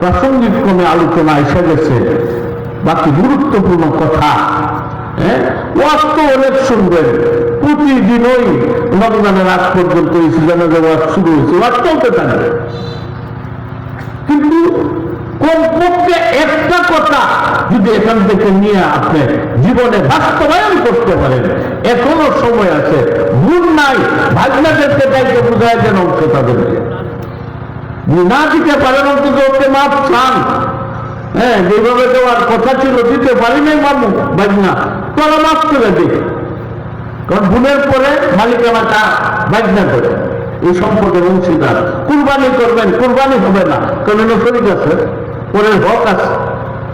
প্রাসঙ্গিক ক্রমে আলোচনা এসে গেছে। বাকি গুরুত্বপূর্ণ কথা ওয়াজ তো অনেক শুনবেন প্রতিদিনই রমজানের আগ পর্যন্ত ওয়াজ শুরু হয়েছে। ওয়াজ চলতে থাকবে কিন্তু কমপক্ষে একটা কথা যদি এখান থেকে নিয়ে আপনি জীবনে বাস্তবায়ন করতে পারেন, এখনও সময় আছে। ভুল নাই, ভাগনাদেরকে দায়িত্ব বোঝায় যেন অংশ তাদেরকে। না দিতে পারেন অন্তত মাপ চান। হ্যাঁ যেভাবে দেওয়ার কথা ছিল, দিতে পারি নাই মামু বাজনা তোরা মাফ করে দিক কারণ ভুলের পরে মালিকানাটা বাজনা করে। এই সম্পদের অংশীদার। কুরবানি করবেন, কুরবানি হবে না। কারণ শরীর আছে, পরের হক আছে।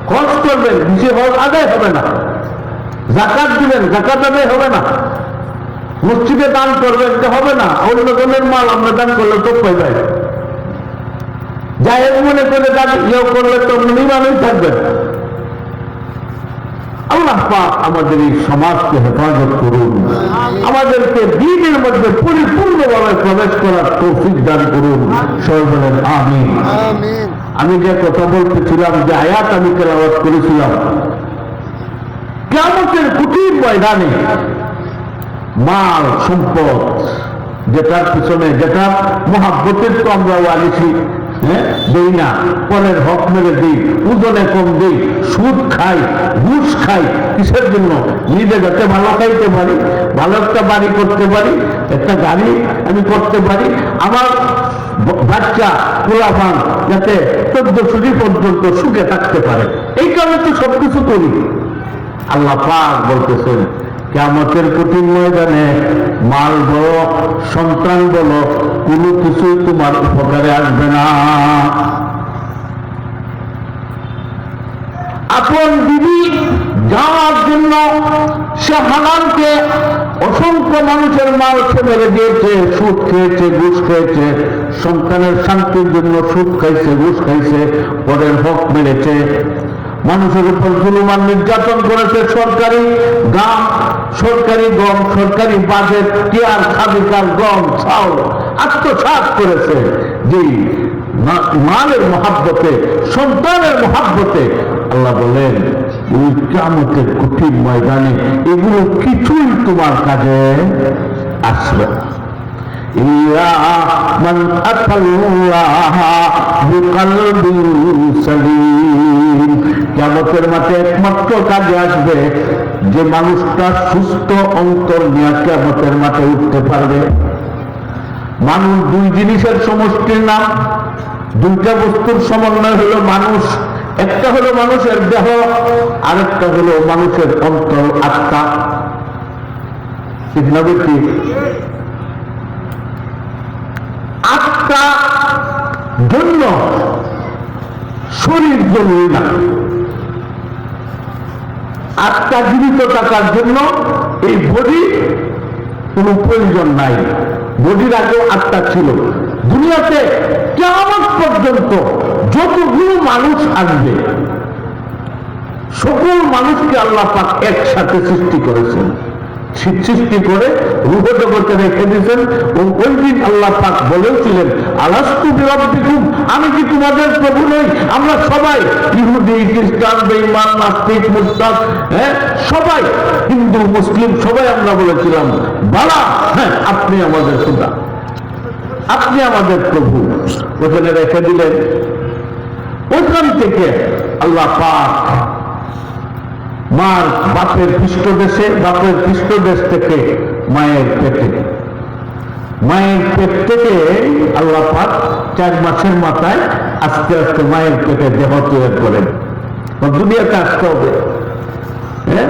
খরচ করবেন বেশি হক আদায় হবে না। জাকাত দিবেন, জাকাত আদায় হবে না। মসজিদে দান করবেন, তো হবে না। অন্য জনের মাল আমরা দান করলে তো পাই হোক মনে করে ইয়ে করলে তো নির্মাণই থাকবেন আল্লাহ পাক আমাদের এই সমাজকে হেফাজত করুন। আমাদেরকে দিনের মধ্যে পরিপূর্ণভাবে প্রবেশ করার তৌফিক দান করুন। আমিন। আমি যে কথা বলতেছিলাম যে আয়াত আমি তেলাওয়াত করেছিলাম কেমতের কুটির ময়দানে মাল সম্পদ যেটার পিছনে যেটা মহাব্বতের তো আমরা আলিছি হ্যাঁ? দেই না পরের হক মেরে দিই ওজনে কম দিই, সুদ খাই, ঘুষ খাই, কিসের জন্য? নিজে যাতে ভালো খাইতে পারি, ভালো একটা বাড়ি করতে পারি, একটা গাড়ি আমি করতে পারি, আমার বাচ্চা যাতে চোদ্দ সুজি পর্যন্ত সুখে থাকতে পারে। এই কারণে তো সবকিছু করি। আল্লাহ পাক বলতেছেন কেমতের কঠিন ময়দানে মাল বলো, সন্তান বলো, কোনো কিছুই তোমার উপকারে আসবে না। আপন বিবি যাওয়ার জন্য সে হালালকে অসংখ্য মানুষের মাল মেরে দিয়েছে, সুদ খেয়েছে, ঘুষ খেয়েছে, সন্তানের শান্তির জন্য সুদ খাইছে, ঘুষ খাইছে, পরের হক মেরেছে। মানুষের উপর জুলুমান নির্যাতন করেছে সরকারি গাম সরকারি গম, সরকারি বাজেট টিয়ার খাবিকার গম চাউল আত্মসাত করেছে। যে মালের মহাব্বতে, সন্তানের মহাব্বতে আল্লাহ বলেন ওই কামতের কঠিন ময়দানে এগুলো কিছুই তোমার কাজে আসবে না إلا من أتى الله بقلب سليم কেমতের মাঠে একমাত্র কাজে আসবে যে মানুষটা সুস্থ অন্তর নিয়ে কেমতের মাঠে উঠতে পারবে মানুষ দুই জিনিসের সমষ্টির নাম দুইটা বস্তুর সমন্বয় হলো মানুষ একটা হলো মানুষের দেহ, আরেকটা হলো মানুষের অন্তর, আত্মা। ঠিক আত্মা জন্য শরীর জরুরি না। আত্মা জীবিত থাকার জন্য এই বডি কোনো প্রয়োজন নাই। বডির আগেও আত্মা ছিল। দুনিয়াতে কেমন পর্যন্ত যতগুলো মানুষ আসবে, সকল মানুষকে আল্লাহ পাক একসাথে সৃষ্টি করেছেন। সৃষ্টি করে রূপ জগতে রেখে দিয়েছেন ও ওই দিন আল্লাহ পাক বলেছিলেন, আলাস্তু বিরব্বিকুম, আমি কি তোমাদের প্রভু নই? আমরা সবাই ইহুদি, খ্রিস্টান, বেঈমান, নাস্তিক মুস্তাক হ্যাঁ সবাই হিন্দু, মুসলিম, সবাই আমরা বলেছিলাম, বালা হ্যাঁ আপনি আমাদের সুদা আপনি আমাদের প্রভু। ওখানে রেখে দিলেন ওখান থেকে আল্লাহ পাক মার বাপের পৃষ্ঠদেশে, বাপের পৃষ্ঠদেশ থেকে মায়ের পেটে। মায়ের পেট থেকে আল্লাহ পাক চার মাসের মাথায় আস্তে আস্তে মায়ের পেটে দেহ তৈরি করেন। দুনিয়াতে আসতে হবে। হ্যাঁ?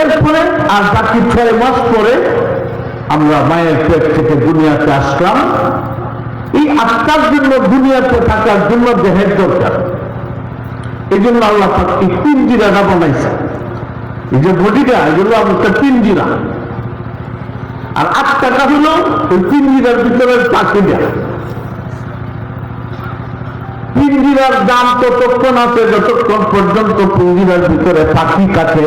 এরপরে আর বাকি ছয় মাস পরে আমরা মায়ের পেট থেকে দুনিয়াতে আসলাম। এই আত্মার জন্য, দুনিয়াতে থাকার জন্য দেহের দরকার। এই জন্য আল্লাহ এই পিঞ্জিরাটা বানাইছে। এই যে বডিটা এগুলো আমাদের পিঞ্জিরা আর আত্মাটা হলো ওই পিঞ্জিরার ভিতরের পাখিটা। পিঞ্জিরার দাম ততক্ষণ আছে, যতক্ষণ পর্যন্ত পিঞ্জিরার ভিতরে পাখি কাটে।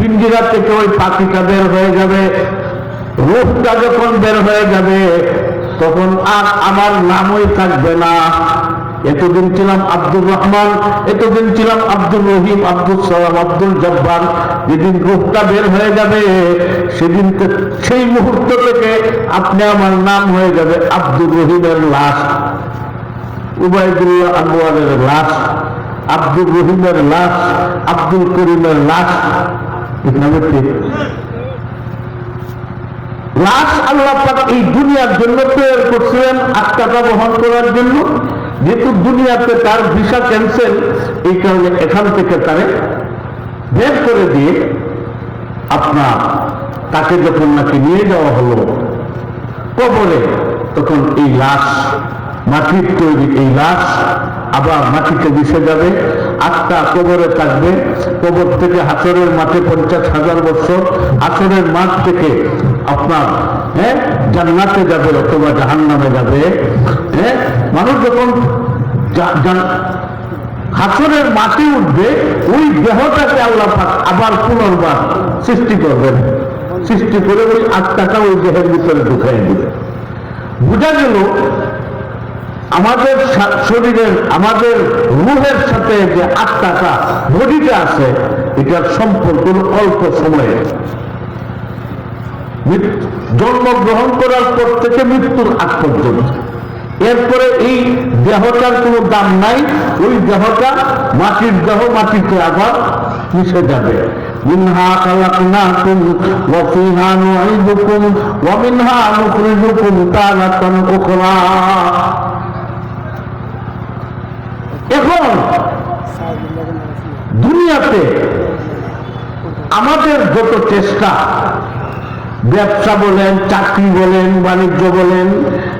পিঞ্জিরা থেকে ওই পাখিটা বের হয়ে যাবে। রূপটা যখন বের হয়ে যাবে, তখন আর আমার নামই থাকবে না। এতদিন ছিলাম আব্দুর রহমান, এতদিন ছিলাম আব্দুল রহিম আব্দুল সালাম আব্দুল জব্বার। যেদিন রূপটা বের হয়ে যাবে, সেদিন সেই মুহূর্ত থেকে আপনি আমার নাম হয়ে যাবে আব্দুর রহিমের লাশ। উবায়দুল্লাহ আনোয়ারের লাশ, আব্দুর রহিমের লাশ, আব্দুল করিমের লাশ? লাশ আল্লাহ এই দুনিয়ার জন্য তৈরি করছিলেন, আত্মাটা বহন করার জন্য। যেহেতু দুনিয়াতে তার ভিসা ক্যান্সেল এই কারণে এখান থেকে তারে বের করে দিয়ে আপনার তাকে যখন নাকি নিয়ে যাওয়া হলো, কবরে, তখন এই লাশ, মাটির তৈরি এই লাশ আবার মাটিতে মিশে যাবে। আত্মা কবরে থাকবে। কবর থেকে হাসরের মাঠে পঞ্চাশ হাজার বছর। হাসরের মাঠ থেকে আপনার হ্যাঁ জান্নাতে যাবে অথবা জাহান্নামে যাবে। হ্যাঁ মানুষ যখন হাসরের মাটি উঠবে, ওই দেহটাকে আল্লাহ আবার পুনর্বার সৃষ্টি করবেন। সৃষ্টি করে ওই আত্মাটা ওই দেহের ভিতরে ঢুকাই দিবে বোঝা গেল আমাদের শরীরের, আমাদের রুহের সাথে যে আত্মাটা বডিটা আছে, এটার সম্পর্ক অল্প সময়ে জন্মগ্রহণ করার পর থেকে মৃত্যুর আগ পর্যন্ত। এরপরে এই দেহটার কোনো দাম নাই, ওই দেহটা মাটির দেহ, মাটিতে আবার মিশে যাবে। মিনহা তারাতান উখরা। এখন দুনিয়াতে আমাদের যত চেষ্টা, ব্যবসা বলেন, চাকরি বলেন, বাণিজ্য বলেন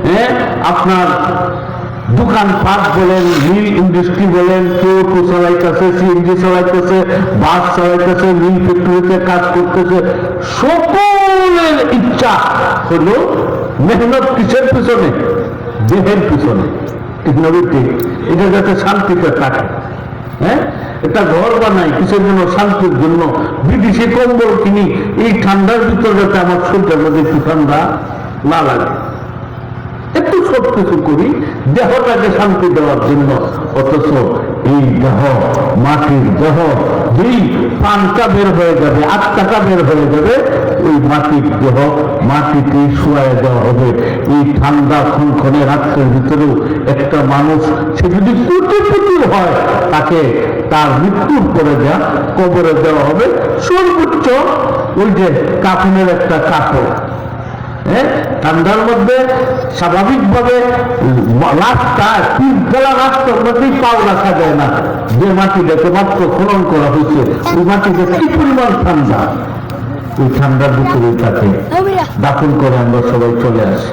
হ্যাঁ আপনার দোকানপাট বলেন, মিল ইন্ডাস্ট্রি বলেন, কেউ টো চালাইতেছে, সিএনজি চালাইতেছে, বাস চালাইতেছে, মিল ফ্যাক্টরিতে কাজ করতেছে, সকলের ইচ্ছা হলো মেহনত কিসের পিছনে? দেহের পিছনে। ঠিক না বুঝছি এটা যাতে শান্তিতে থাকে। হ্যাঁ? একটা ঘর বানাই কিসের জন্য? শান্তির জন্য। বিদেশি কম্বল কিনি, এই ঠান্ডার ভিতরে যাতে আমার শরীরের মধ্যে একটু ঠান্ডা না লাগে। একটু সব কিছু করি, দেহটাকে শান্তি দেওয়ার জন্য। অথচ এই দেহ, মাটির দেহ, যেই প্রাণটা বের হয়ে যাবে, আত্মাটা বের হয়ে যাবে ওই মাটির দেহ মাটিতে শুয়ায় দেওয়া হবে। এই ঠান্ডা ক্ষণক্ষণে রাত্রের ভিতরেও একটা মানুষ সে যদি কোটিপতি হয়। তাকে তার মৃত্যুর পরে যা কবরে দেওয়া হবে, সর্বোচ্চ ওই যে কাফনের একটা কাপড়। হ্যাঁ? ঠান্ডার মধ্যে স্বাভাবিকভাবে রাস্তা তিন রাস্তার পাও রাখা যায় না। যে মাটিটাকে মাত্র খনন করা হয়েছে, ওই মাটিতে কি পরিমাণ ঠান্ডা? ওই ঠান্ডার ভিতরে তাকে দাফন করে আমরা সবাই চলে আসি।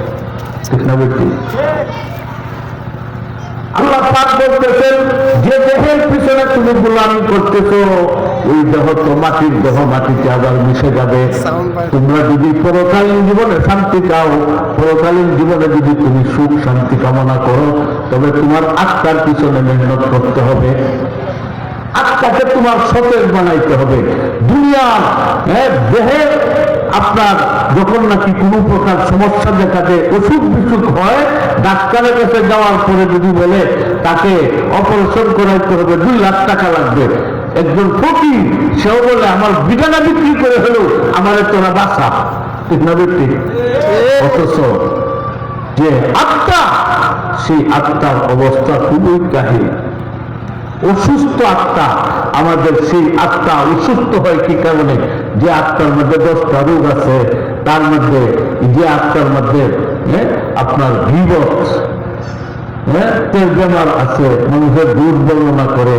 ঠিক না ব্যক্তি আল্লাহ পাক বলতেছেন যে দেহের পিছনে তুমি গোলামি করতেছো ওই দেহ তো মাটির দেহ মাটিতে আবার মিশে যাবে। তোমরা যদি পরকালীন জীবনে শান্তি চাও পরকালীন জীবনে যদি তুমি সুখ শান্তি কামনা করো তবে তোমার আত্মার পিছনে মেহনত করতে হবে। আত্মাকে তোমার সতেজ বানাইতে হবে। হ্যাঁ, আপনার যখন নাকি কোনো প্রকার সমস্যা অসুখ বিসুখ হয় ডাক্তারের কাছে যাওয়ার পরে যদি বলে তাকে অপারেশন করাইতে হবে দুই লাখ টাকা লাগবে। একজন ফকির সেও বলে আমার বিটানা বিক্রি করে হলেও আমার তোরা বাসা ঠিক না ব্যক্তি অথচ যে আত্মা সেই আত্মার অবস্থা খুবই কাহিল। অসুস্থ আত্মা আমাদের সেই আত্মা অসুস্থ হয় কি কারণে? যে আত্মার মধ্যে দশটা রোগ আছে তার মধ্যে যে আত্মার মধ্যে হ্যাঁ, আপনার বিপদ হ্যাঁ বেমার আছে মানুষের দুর্বলনা করে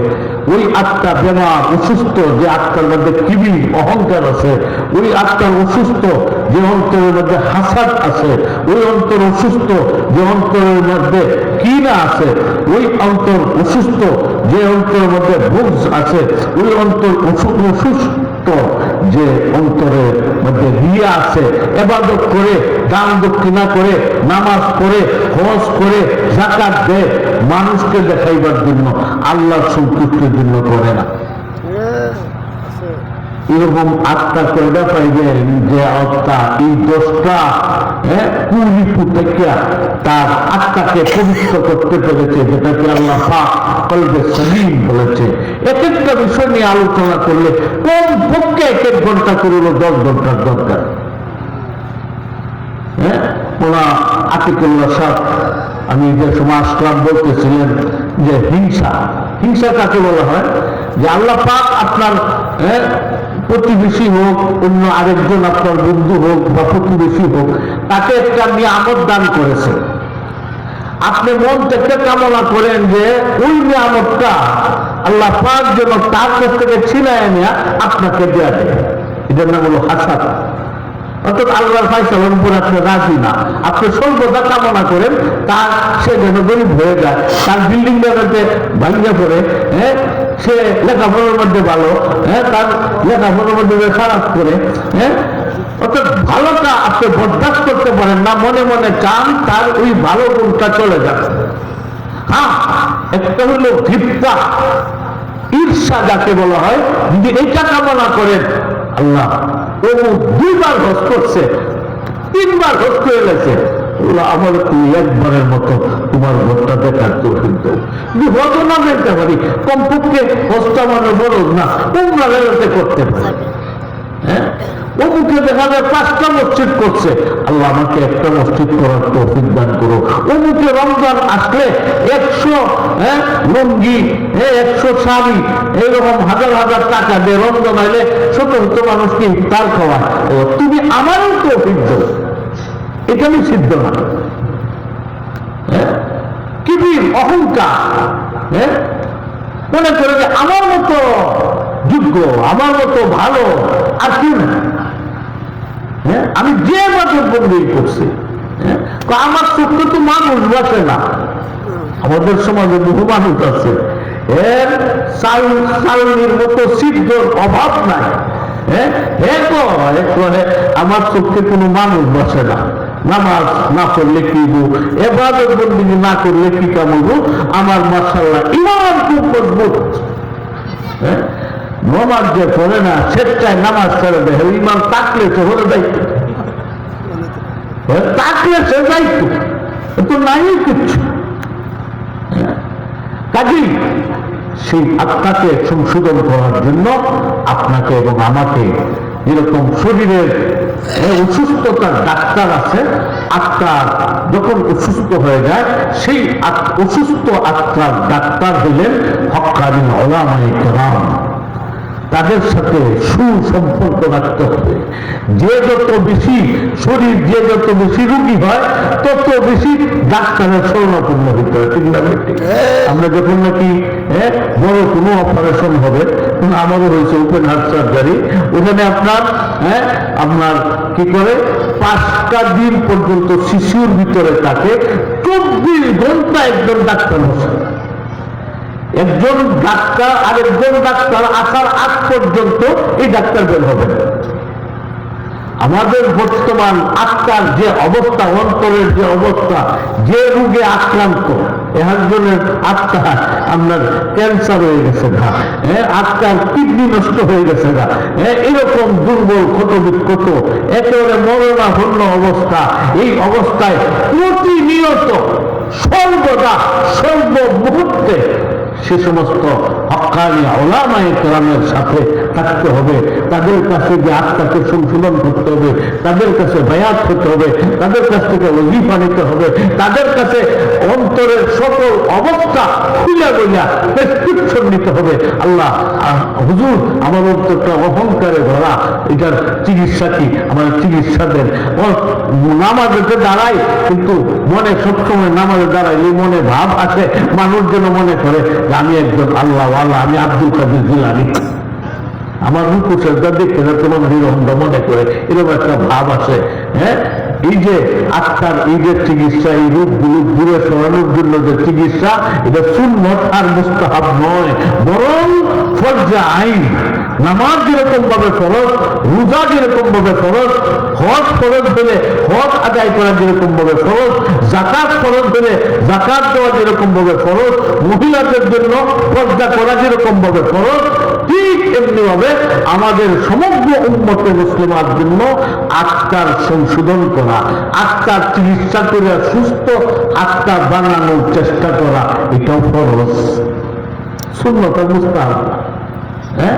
ওই আত্মা বেমার অসুস্থ যে আত্মার মধ্যে কিবি অহংকার আছে ওই আত্মার অসুস্থ যে অন্তরের মধ্যে হাসাদ আছে ওই অন্তর অসুস্থ যে অন্তরের মধ্যে কিনা আছে ওই অন্তর অসুস্থ যে অন্তরের মধ্যে বুঝ আছে, ওই অন্তর অসু- অসুস্থ যে অন্তরের মধ্যে রিয়া আছে, এবাদত করে, দান দক্ষিণা করে, নামাজ পড়ে, হজ করে জাকাত দেয়, মানুষকে দেখাইবার জন্য আল্লাহ সন্তুষ্টির জন্য করে না। এরকম আত্মা কয়টা পাইবেন যে আত্মা এই দোষটা হ্যাঁ কুরিপু থেকে তার আত্মাকে পবিত্র করতে পেরেছে যেটাকে আল্লাহ পাক কলবে বলেছে। এক একটা বিষয় নিয়ে আলোচনা করলে কোন পক্ষে এক এক ঘণ্টা করল দশ ঘণ্টার দরকার। হ্যাঁ ওনা আতিকুল্লাহ সাহ আমি যে সময় আসলাম বলতেছিলেন যে হিংসা হিংসা কাকে বলা হয়? যে আল্লাহ পাক আপনার হ্যাঁ, প্রতিবেশী হোক, অন্য আরেকজন আপনার বন্ধু হোক বা প্রতিবেশী হোক, তাকে একটা নিয়ামত দান করেছে। আপনি মন থেকে কামনা করেন যে, ওই নিয়ামতটা আল্লাহ পাক যেন তার কাছ থেকে ছিনায় নেয়া আপনাকে দেয়া দেয়। এটার নাম হলো হাসাদ। অর্থাৎ আল্লাহর ফাইসালার উপর আপনি রাজি না। আপনি সর্বদা কামনা করেন তার সে যেন গরিব হয়ে যায়। তার বিল্ডিং যাতে ভাঙিয়ে পড়ে হ্যাঁ? সে লেখাপড়ার মধ্যে ভালো হ্যাঁ তার লেখাপড়ার মধ্যে খারাপ করে হ্যাঁ অর্থাৎ ভালোটা আপনি বরদাস্ত করতে পারেন না, মনে মনে চান তার ওই ভালো গুণটা চলে যাবে। হ্যাঁ একটা হলো ভিপ্পা ঈর্ষা যাকে বলা হয়, যদি এটা কামনা করেন, আল্লাহ ও দুইবার হস করছে, তিনবার হস করে গেছে। আমার একবারের মতো তোমার দেখার কিন্তু হত না পারি কমপক্ষে মানে না করতে পারি। হ্যাঁ? অমুকে দেখা যায় পাঁচটা মসজিদ করছে। আল্লাহ আমাকে একটা মসজিদ করার তৌফিক দান করো। অমুকে রমজান আসলে একশো হ্যাঁ লঙ্গি হ্যাঁ একশো শাড়ি এইরকম হাজার হাজার টাকা দিয়ে রমজান আইলে ছোট ছোট মানুষকে ইফতার খাওয়ায়। ও, তুমি আমারও তৌফিক দাও। আমি সিদ্ধ না। হ্যাঁ? কিবির অহংকার। হ্যাঁ? মনে করে যে আমার মতো যোগ্য, আমার মতো ভালো আর কেউ না হ্যাঁ? আমি যে মাত্র বন্দি করছি। হ্যাঁ? আমার চোখে তো মানুষ বসে না। আমাদের সমাজে বহু মানুষ আছে। এর চাল মতো সিদ্ধর অভাব নাই। হ্যাঁ? আমার চোখে কোনো মানুষ বসে না। নামাজ না পড়লে কি গো এবাদত বন্দি না করলে কি কামড় আমার মাসাল্লাহ ইমান খুব মজবুত। হ্যাঁ? নমাজ যে পড়ে না স্বেচ্ছায় নামাজ ছেড়ে দেয়। ইমান তাকলে তো হলে দায়িত্ব। হ্যাঁ, তাকলে সে দায়িত্ব। তো নাই কিচ্ছু। হ্যাঁ, কাজেই সেই আত্মাকে সংশোধন করার জন্য আপনাকে এবং আমাকে যেরকম শরীরের হ্যাঁ, অসুস্থতার ডাক্তার আছে আত্মার যখন অসুস্থ হয়ে যায় সেই অসুস্থ আত্মার ডাক্তার হলেন হকানি ওলামাই কেরাম। তাদের সাথে সুসম্পর্ক রাখতে হবে। যে যত বেশি শরীর যে যত বেশি রুগী হয় তত বেশি ডাক্তারের স্বর্ণপূর্ণ হইতে হয়। ঠিক না আমরা যখন নাকি হ্যাঁ, বড় কোনো অপারেশন হবে আমারও রয়েছে ওপেন হার্ট সার্জারি ওখানে আপনার হ্যাঁ আপনার কি করে? পাঁচটা দিন পর্যন্ত শিশুর ভিতরে থাকে, চব্বিশ ঘণ্টা একজন ডাক্তার হচ্ছে একজন ডাক্তার আর একজন ডাক্তার আসার আগ পর্যন্ত এই ডাক্তার বের হবে। আমাদের বর্তমান আত্মার যে অবস্থা, অন্তরের যে অবস্থা, যে রোগে আক্রান্ত একজনের আত্মা আপনার ক্যান্সার হয়ে গেছে গা হ্যাঁ আত্মার কিডনি নষ্ট হয়ে গেছে না হ্যাঁ এরকম দুর্বল, ক্ষত বিক্ষত, একেবারে মরণাপন্ন অবস্থা, এই অবস্থায় প্রতিনিয়ত সর্বদা সর্ব মুহূর্তে সে সমস্ত হকানি ওলামায়ে কেরামের সাথে থাকতে হবে। তাদের কাছে যে আত্মাকে সংশোধন করতে হবে। তাদের কাছে বায়াত হতে হবে। তাদের কাছ থেকে অজিফা নিতে হবে। তাদের কাছে অন্তরের সকল অবস্থা খুলে গইয়া প্রেসক্রিপশন নিতে হবে। আল্লাহ হুজুর, আমার অন্তরটা অহংকারে ধরা এটার চিকিৎসা কি? আমার চিকিৎসা দেন। নামাজেতে দাঁড়াই কিন্তু মনে সবসময় নামাজে দাঁড়াইলে মনে ভাব আছে, মানুষ যেন মনে করে আমি একজন আল্লাহ আল্লাহ আমি আব্দুল কাদের জিলানি। আমার রূপ শ্রদ্ধা দেখতে না, তোমার নিরন্ধ মনে করে, এরকম একটা ভাব আছে। হ্যাঁ? এই যে আত্মার এই যে চিকিৎসা, এই রূপগুলো দূরে সরানোর জন্য যে চিকিৎসা, এটা সুন্নত আর মুস্তাহাব নয়, বরং ফরজা আইন। নামাজ যেরকম ভাবে ফরজ, রোজা যেরকম ভাবে ফরজ, হজ ফরজ হলে হজ আদায় করা যেরকম ভাবে ফরজ জাকাত ফরজ হলে জাকাত দেওয়া যেরকম ভাবে ফরজ, মহিলাদের জন্য পর্দা করা যেরকম ভাবে ফরজ, ঠিক এমনি ভাবে আমাদের সমগ্র উন্মত মুসলিমার জন্য আত্মার সংশোধন করা, আত্মার চিকিৎসা করে সুস্থ আত্মা বানানোর চেষ্টা করা, এটাও ফরজ শূন্যতা মুস্তাহাব না। হ্যাঁ